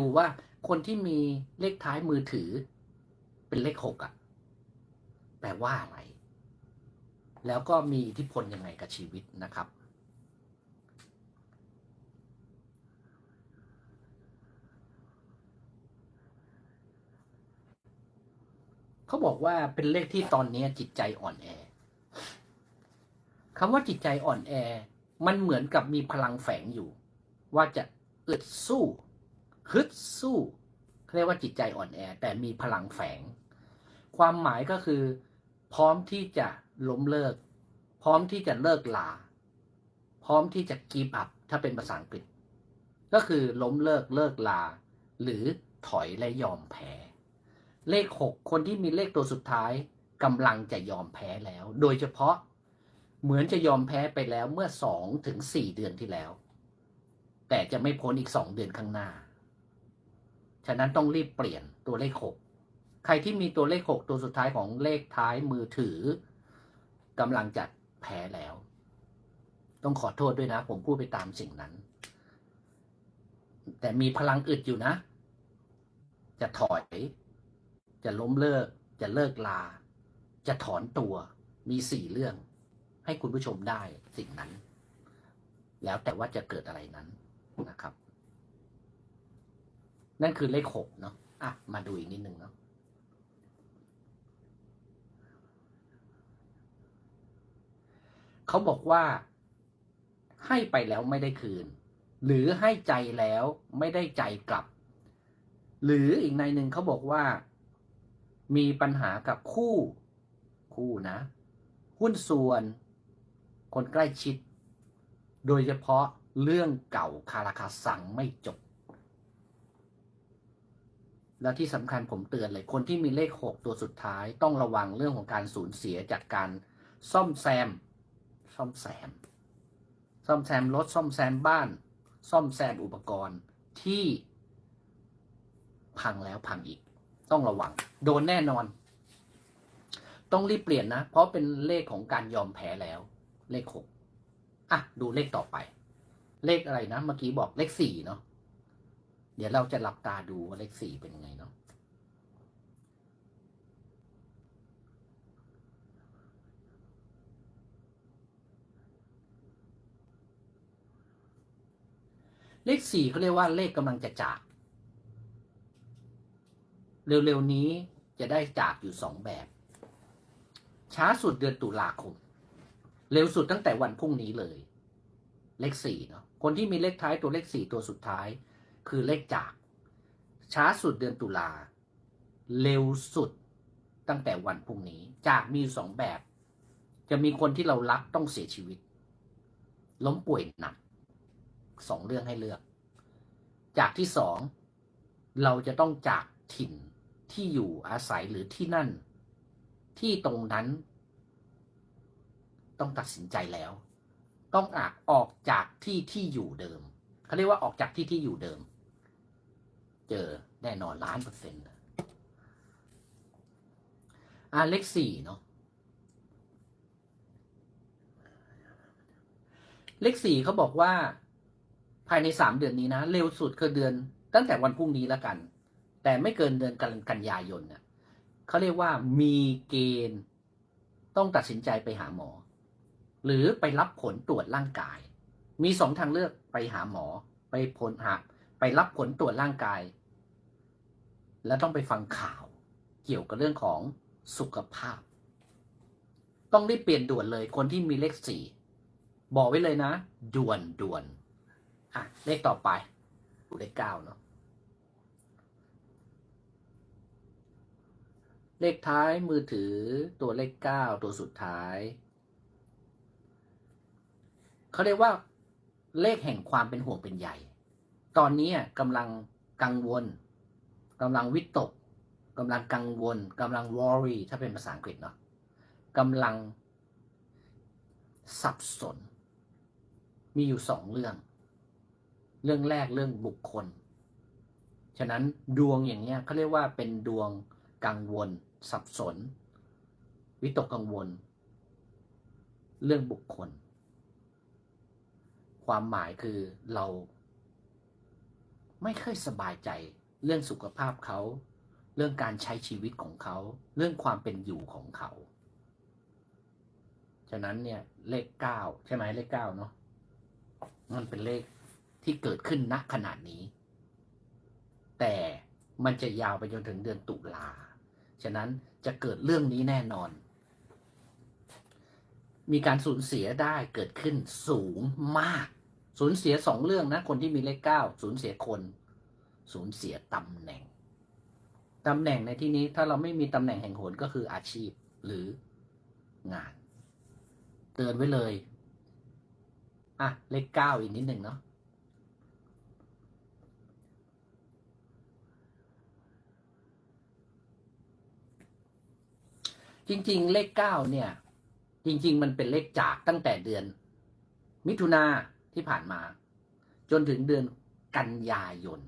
ดูว่าคนที่มีเลขท้ายมือถือ เป็นเลขหกอะแปลว่าอะไร แล้วก็มีอิทธิพลยังไงกับชีวิตนะครับ เขาบอกว่าเป็นเลขที่ตอนนี้จิตใจอ่อนแอคำว่าจิตใจอ่อนแอ มันเหมือนกับมีพลังแฝงอยู่ ว่าจะอึดสู้ ฮึดสู้เรียกว่าจิตใจอ่อนแอ แต่มีพลังแฝง ความหมายก็คือ พร้อมที่จะล้มเลิก พร้อมที่จะเลิกลา พร้อมที่จะกีบอัพถ้าเป็นภาษาอังกฤษ ก็คือล้มเลิกเลิกลา หรือถอยและยอมแพ้ เลขหกคนที่มีเลขตัวสุดท้ายกำลังจะยอมแพ้แล้ว โดยเฉพาะเหมือนจะยอมแพ้ไปแล้วเมื่อสองถึงสี่เดือนที่แล้ว แต่จะไม่พ้นอีกสองเดือนข้างหน้า ฉะนั้นต้องรีบเปลี่ยนตัวเลขหกใครที่มีตัวเลขหกตัวสุดท้ายของเลขท้ายมือถือกำลังจะแพ้แล้ว ต้องขอโทษด้วยนะ ผมพูดไปตามสิ่งนั้น แต่มีพลังอึดอยู่นะ จะถอย จะล้มเลิก จะเลิกลา จะถอนตัวมีสี่เรื่อง ให้คุณผู้ชมได้สิ่งนั้น แล้วแต่ว่าจะเกิดอะไรนั้นนะครับ นั่นคือเลขหกเนาะอะ มาดูอีกนิดนึงเนาะเขาบอกว่า ให้ไปแล้วไม่ได้คืน หรือให้ใจแล้วไม่ได้ใจกลับ หรืออีกในหนึ่งเขาบอกว่า มีปัญหากับคู่คู่นะ หุ้นส่วน คนใกล้ชิด โดยเฉพาะเรื่องเก่าคาราคาสั่งไม่จบ แล้วที่สำคัญผมเตือนเลย คนที่มีเลขหกตัวสุดท้ายต้องระวังเรื่องของการสูญเสียจากการซ่อมแซม ซ่อมแซม ซ่อมแซมรถซ่อมแซมบ้าน ซ่อมแซมอุปกรณ์ที่พังแล้วพังอีก ต้องระวัง โดนแน่นอน ต้องรีบเปลี่ยนนะ เพราะเป็นเลขของการยอมแพ้แล้ว เลขหกอะ ดูเลขต่อไป เลขอะไรนะ เมื่อกี้บอกเลขสี่เนาะ เดี๋ยวเราจะหลับตาดูว่าเลขสี่เป็นยังไงเนาะเลขสี่เขาเรียกว่าเลขกำลังจะจาก เร็วๆนี้จะได้จากอยู่สองแบบ ช้าสุดเดือนตุลาคม เร็วสุดตั้งแต่วันพรุ่งนี้เลย เลขสี่เนาะคนที่มีเลขท้ายตัวเลขสี่ตัวสุดท้าย คือเลขจาก ช้าสุดเดือนตุลา เร็วสุดตั้งแต่วันพรุ่งนี้ จากมีสองแบบ จะมีคนที่เรารักต้องเสียชีวิต ล้มป่วยหนักสองเรื่องให้เลือก จากที่สองเราจะต้องจากถิ่นที่อยู่อาศัยหรือที่นั่น ที่ตรงนั้น ต้องตัดสินใจแล้ว ต้องอากออกจากที่ที่อยู่เดิมเขาเรียกว่าออกจากที่ที่อยู่เดิม เจอแน่นอนล้านเปอร์เซ็นต์อ่าเลขสี่เนาะเลขสี่เขาบอกว่าภายในสามเดือนนี้นะ เร็วสุดคือเดือนตั้งแต่วันพรุ่งนี้แล้วกัน แต่ไม่เกินเดือนกันกันยายนเนี่ยเขาเรียกว่ามีเกณฑ์ต้องตัดสินใจไปหาหมอ หรือไปรับผลตรวจร่างกาย มีสองทางเลือกไปหาหมอ ไปผลหา ไปรับผลตรวจร่างกาย แล้วต้องไปฟังข่าวเกี่ยวกับเรื่องของสุขภาพ ต้องรีบเปลี่ยนด่วนเลยคนที่มีเลขสี่บอกไว้เลยนะ ด่วนด่วนอะเลขต่อไปเลขเก้าเนาะเลขท้ายมือถือตัวเลขเก้าตัวสุดท้าย เขาเรียกว่าเลขแห่งความเป็นห่วงเป็นใหญ่ ตอนนี้กำลังกังวลกำลังวิตกกำลังกังวลกำลัง worry ถ้าเป็นภาษาอังกฤษเนาะกำลังสับสน มีอยู่สองเรื่อง เรื่องแรกเรื่องบุคคล ฉะนั้นดวงอย่างเนี้ยเขาเรียกว่าเป็นดวงกังวล สับสน วิตกกังวล เรื่องบุคคล ความหมายคือเรา ไม่ค่อยสบายใจเรื่องสุขภาพเขา เรื่องการใช้ชีวิตของเขา เรื่องความเป็นอยู่ของเขา ฉะนั้นเนี่ยเลขเก้าใช่ไหมเลขเก้าเนาะมันเป็นเลขที่เกิดขึ้นณขนาดนี้ แต่มันจะยาวไปจนถึงเดือนตุลา ฉะนั้นจะเกิดเรื่องนี้แน่นอน มีการสูญเสียได้เกิดขึ้นสูงมาก สูญเสียสองเรื่องนะ คนที่มีเลขเก้าสูญเสียคนสูญเสียตำแหน่งตำแหน่งในที่นี้ถ้าเราไม่มีตำแหน่งแห่งหนก็คืออาชีพหรืองาน เตือนไว้เลย อะ เลขเก้าอีกนิดหนึ่งเนาะจริง ๆ เลขเก้าเนี่ย จริง ๆ มันเป็นเลขจากตั้งแต่เดือน มิถุนา ที่ผ่านมา จนถึงเดือนกันยายน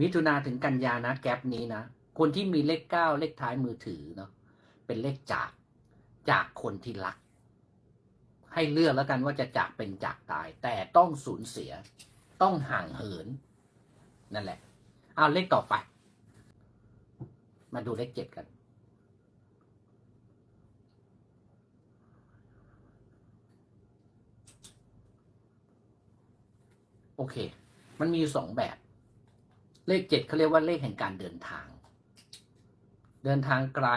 มิถุนาถึงกันยานะแกลบนี้นะ คนที่มีเลขเก้าเลขท้ายมือถือเนาะเป็นเลขจากจากคนที่รัก ให้เลือกแล้วกันว่าจะจากเป็นจากตาย แต่ต้องสูญเสีย ต้องห่างเหิน นั่นแหละ เอาเลขต่อไป มาดูเลขเจ็ดกัน โอเค มันมีสองแบบ เลขเจ็ดเขาเรียกว่าเลขแห่งการเดินทาง เดินทางไกล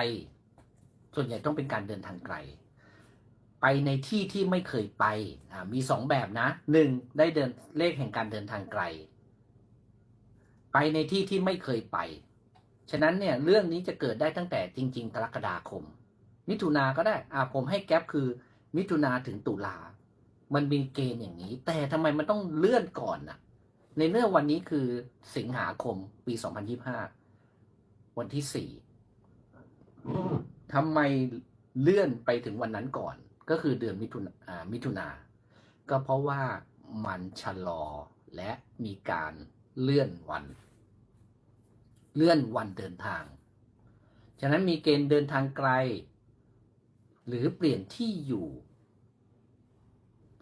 ส่วนใหญ่ต้องเป็นการเดินทางไกล ไปในที่ที่ไม่เคยไป อ่า มีสองแบบนะหนึ่งได้เดินเลขแห่งการเดินทางไกล ไปในที่ที่ไม่เคยไป ฉะนั้นเนี่ยเรื่องนี้จะเกิดได้ตั้งแต่จริง ๆ กรกฎาคม มิถุนาก็ได้ อ่าผมให้แก๊ปคือมิถุนาถึงตุลา มันมีเกณฑ์อย่างนี้ แต่ทำไมมันต้องเลื่อนก่อนน่ะ ในเมื่อวันนี้คือสิงหาคมปี2025วันที่สี่ทำไมเลื่อนไปถึงวันนั้นก่อน ก็คือเดือนมิถุนามิถุนา ก็เพราะว่ามันชะลอและมีการเลื่อนวัน เลื่อนวันเดินทาง ฉะนั้นมีเกณฑ์เดินทางไกล หรือเปลี่ยนที่อยู่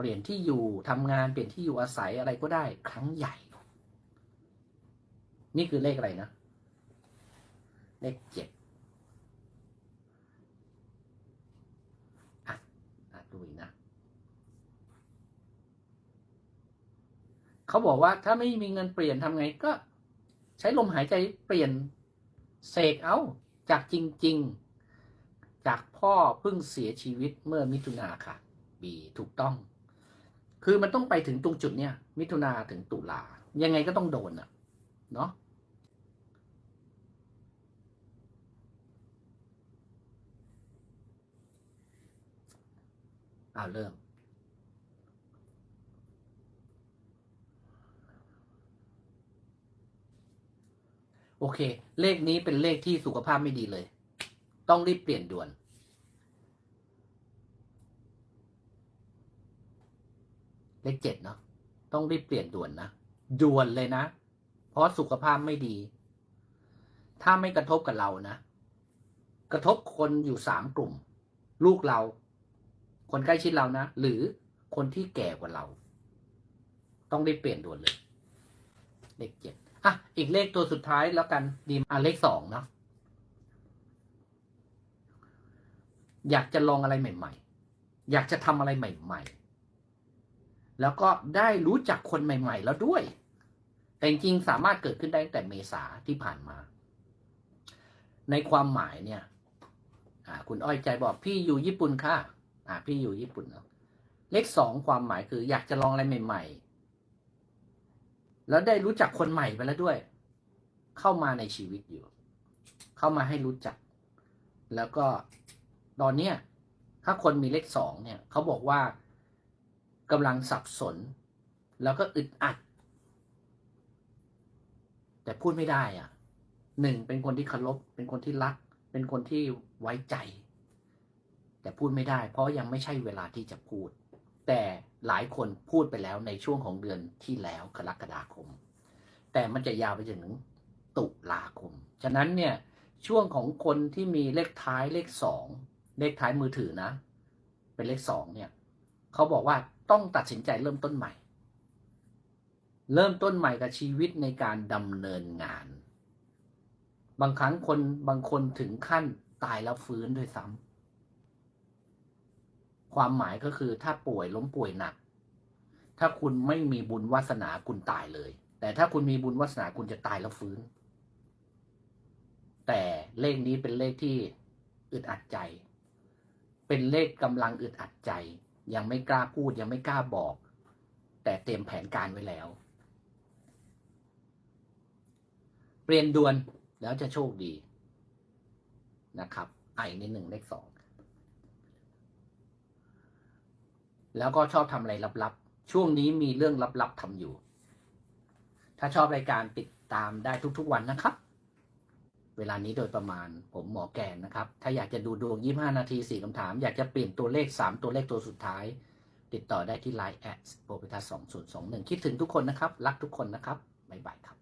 ปลี่ยนที่อยู่ทำงานเปลี่ยนที่อยู่อาศัยอะไรก็ได้ ครั้งใหญ่ นี่คือเลขอะไรนะ เลขเจ็ดอะอะดูอีกนะ เขาบอกว่าถ้าไม่มีเงินเปลี่ยนทำไงก็ ใช้ลมหายใจเปลี่ยนเสกเอาจากจริง ๆ จากพ่อเพิ่งเสียชีวิตเมื่อมิถุนาค่ะ บีถูกต้อง คือมันต้องไปถึงตรงจุดเนี้ยมิถุนาถึงตุลายังไงก็ต้องโดนอะเนาะเอาเริ่ม โอเค เลขนี้เป็นเลขที่สุขภาพไม่ดีเลย ต้องรีบเปลี่ยนด่วน เลขเจ็ดเนาะต้องรีบเปลี่ยนด่วนนะด่วนเลยนะ เพราะสุขภาพไม่ดี ถ้าไม่กระทบกับเรานะ กระทบคนอยู่สามกลุ่ม ลูกเรา คนใกล้ชิดเรานะ หรือคนที่แก่กว่าเรา ต้องรีบเปลี่ยนด่วนเลย เลขเจ็ดอะ อีกเลขตัวสุดท้ายแล้วกันดีอะเลขสองเนาะอยากจะลองอะไรใหม่ ๆ อยากจะทำอะไรใหม่ ๆ แล้วก็ได้รู้จักคนใหม่ ๆ แล้วด้วย แต่จริงๆสามารถเกิดขึ้นได้ตั้งแต่เมษาที่ผ่านมา ในความหมายเนี่ยคุณอ้อยใจบอกพี่อยู่ญี่ปุ่นค่ะอ่าพี่อยู่ญี่ปุ่นเนาะเลขสองความหมายคือ อยากจะลองอะไรใหม่ ๆ แล้วได้รู้จักคนใหม่ไปแล้วด้วย เข้ามาในชีวิตอยู่ เข้ามาให้รู้จัก แล้วก็ตอนเนี้ยถ้าคนมีเลขสองเนี่ย เขาบอกว่า กำลังสับสน แล้วก็อึดอัด แต่พูดไม่ได้อะหนึ่งเป็นคนที่เคารพเป็นคนที่รัก เป็นคนที่ไว้ใจ แต่พูดไม่ได้ เพราะยังไม่ใช่เวลาที่จะพูด แต่หลายคนพูดไปแล้วในช่วงของเดือนที่แล้วกรกฎาคม แต่มันจะยาวไปจนถึงตุลาคม ฉะนั้นเนี่ยช่วงของคนที่มีเลขท้ายเลขสองเลขท้ายมือถือนะ เป็นเลขสองเนี่ย เขาบอกว่าต้องตัดสินใจเริ่มต้นใหม่ เริ่มต้นใหม่กับชีวิตในการดำเนินงาน บางครั้งคนบางคนถึงขั้นตายแล้วฟื้นด้วยซ้ำความหมายก็คือถ้าป่วยล้มป่วยหนัก ถ้าคุณไม่มีบุญวาสนาคุณตายเลย แต่ถ้าคุณมีบุญวาสนาคุณจะตายแล้วฟื้น แต่เลขนี้เป็นเลขที่อึดอัดใจ เป็นเลขกำลังอึดอัดใจ ยังไม่กล้าพูดยังไม่กล้าบอก แต่เตรียมแผนการไว้แล้ว เปลี่ยนดวนแล้วจะโชคดีนะครับไอในหนึ่งเลขสองแล้วก็ชอบทำอะไรลับๆ ช่วงนี้มีเรื่องลับๆทำอยู่ ถ้าชอบรายการติดตามได้ทุกๆวันนะครับ เวลานี้โดยประมาณผมหมอแกนนะครับ ถ้าอยากจะดูดวง 25 นาที 4 คำถาม อยากจะเปลี่ยนตัวเลข 3 ตัวเลขตัวสุดท้าย ติดต่อได้ที่ Line แอดโปรพิทัส2021 คิดถึงทุกคนนะครับ รักทุกคนนะครับ บ๊ายบายครับ